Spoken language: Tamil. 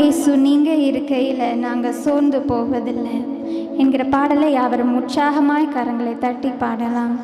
இயேசு நீங்கள் இருக்கையில் நாங்கள் சோர்ந்து போவதில்லை. என்கிற பாடலை அவரும் உற்சாகமாய் கரங்களை தட்டி பாடலாம்.